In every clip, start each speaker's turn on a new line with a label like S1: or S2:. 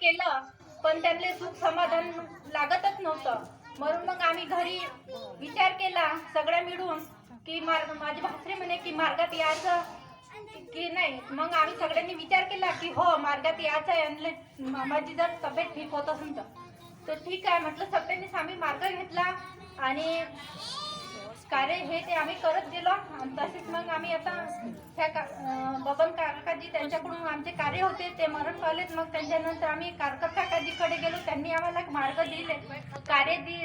S1: केलं पण त्यांना सुख समाधान लागतच नव्हतं. म्हणून मग आम्ही घरी विचार केला सगळ्या मिळून की मार्ग माझे भासरे म्हणे की मार्गात यायचं की नाही? मग आम्ही सगळ्यांनी विचार केला की हो मार्गात यायचं आहे माझी जर तब्येत ठीक होत असेल तर. तर ठीक आहे म्हटलं सगळ्यांनीच आम्ही मार्ग घेतला आणि कार्य हे ते आम्ही करत गेलो तसेच मग आम्ही आता ह्या का बबन काकाजी त्यांच्याकडून आमचे कार्य होते ते मरण पावलेत. मग त्यांच्यानंतर आम्ही कारकर काकाजीकडे गेलो. त्यांनी आम्हाला मार्ग दिले. कार्य दि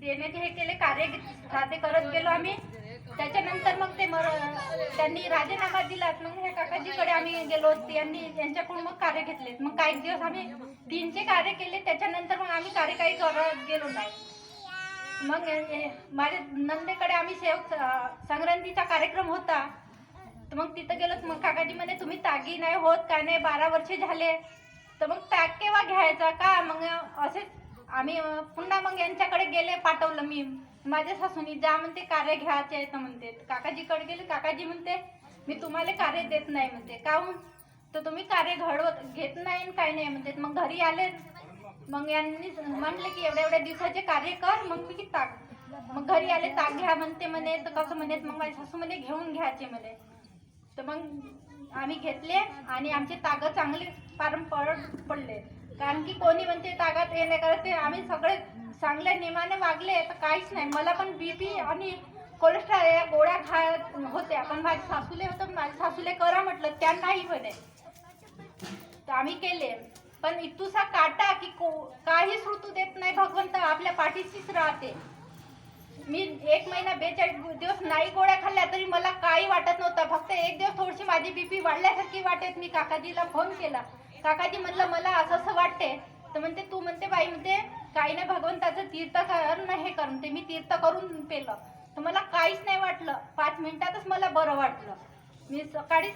S1: देण्याचे हे केले कार्य राधे करत गेलो आम्ही. त्याच्यानंतर मग ते मर त्यांनी राजीनामा दिला. मग ह्या काकाजीकडे आम्ही गेलो. त्यांनी यांच्याकडून मग कार्य घेतले. मग काही दिवस आम्ही तीनचे कार्य केले. त्याच्यानंतर मग आम्ही कार्य काही करत गेलो नाही. मग माझ्या नंदेकडे आम्ही सेवक संक्रांतीचा कार्यक्रम होता. तर मग तिथं गेलो मग काकाजी म्हणे तुम्ही तागी नाही होत काय नाही? बारा वर्षे झाले. तर मग ताग केव्हा घ्यायचा का? मग असेच आम्ही पुन्हा मग यांच्याकडे गेले पाठवलं मी. माझ्या सासूनी जा म्हणते कार्य घ्यायचे आहे तर म्हणते. काकाजीकडे गेले काकाजी म्हणते मी तुम्हाला कार्य देत नाही म्हणते. काहून? तर तुम्ही कार्य घडवत घेत नाही काय नाही म्हणते. मग घरी आले मग यांनी म्हटलं की एवढ्या एवढ्या दिवसाचे कार्य कर मग मी की ताक मग घरी आले ताक घ्या म्हणते म्हणे तर कसं म्हणे मग माझ्या सासू म्हणे घेऊन घ्यायचे म्हणे. तर मग आम्ही घेतले आणि आमचे ताग चांगले पड पडले. कारण की कोणी म्हणते तागात हे नाही करत ते आम्ही सगळे चांगल्या नियमाने वागले तर काहीच नाही. मला पण बीपी आणि कोलेस्ट्रॉल या गोळ्या खात होत्या. पण माझ्या सासूले होतं माझ्या सासूले करा म्हटलं त्या नाही म्हणे. तर आम्ही केले. पण इतुसा काटा की को- काहीच ऋतू देत नाही भगवंत आपल्या पाठीशीच राहते. मी एक महिना बेचाळीस दिवस नाही गोळ्या खाल्ल्या तरी मला काही वाटत नव्हतं. फक्त एक दिवस थोडीशी माझी बीपी वाढल्यासारखी वाटेत. मी काकाजीला फोन केला. काकाजी म्हणलं मला असं असं वाटते तर म्हणते तू म्हणते बाई म्हणते काही नाही भगवंताचं तीर्थ कर ना हे कर. म्हणते मी तीर्थ करून पेलं. तर मला काहीच नाही वाटलं. पाच मिनिटातच मला बरं वाटलं. मी सकाळीच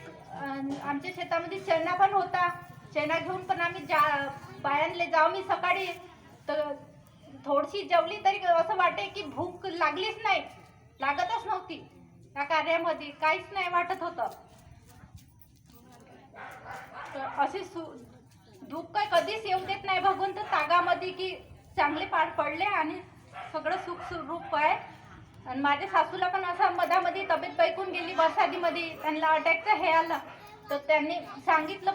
S1: आमच्या शेतामध्ये चणा पण होता. चणा घेऊन पण आम्ही जा बायांले जाऊ मी सकाळी तर थोडीशी जेवली तरी असं वाटे की भूक लागलीच नाही. लागतच नव्हती. त्या कार्यामध्ये काहीच नाही वाटत होतं. तर असे सु दुःख कधीच येऊ देत नाही भगवंत. तागामध्ये की चांगले पार पडले आणि सगळं सुख सुरूप आहे. आणि माझ्या सासूला पण असं मधामध्ये तब्येत बैकून गेली बरसातीमध्ये त्यांना अटॅकचं हे आलं. तर त्यांनी सांगितलं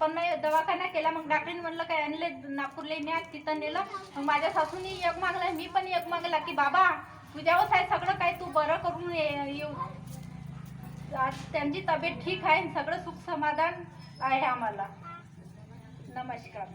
S1: पण नाही दवाखाना केला. मग डॉक्टरने म्हणलं काय आणले? नागपूरला न्या तिथं नेलं. मग माझ्या सासूने एक मागला मी पण एक मागला की बाबा तुझ्यावर आहे सगळं काय तू बरं करून ये- येऊ. त्यांची तब्येत ठीक आहे सगळं सुख समाधान आहे आम्हाला. नमस्कार.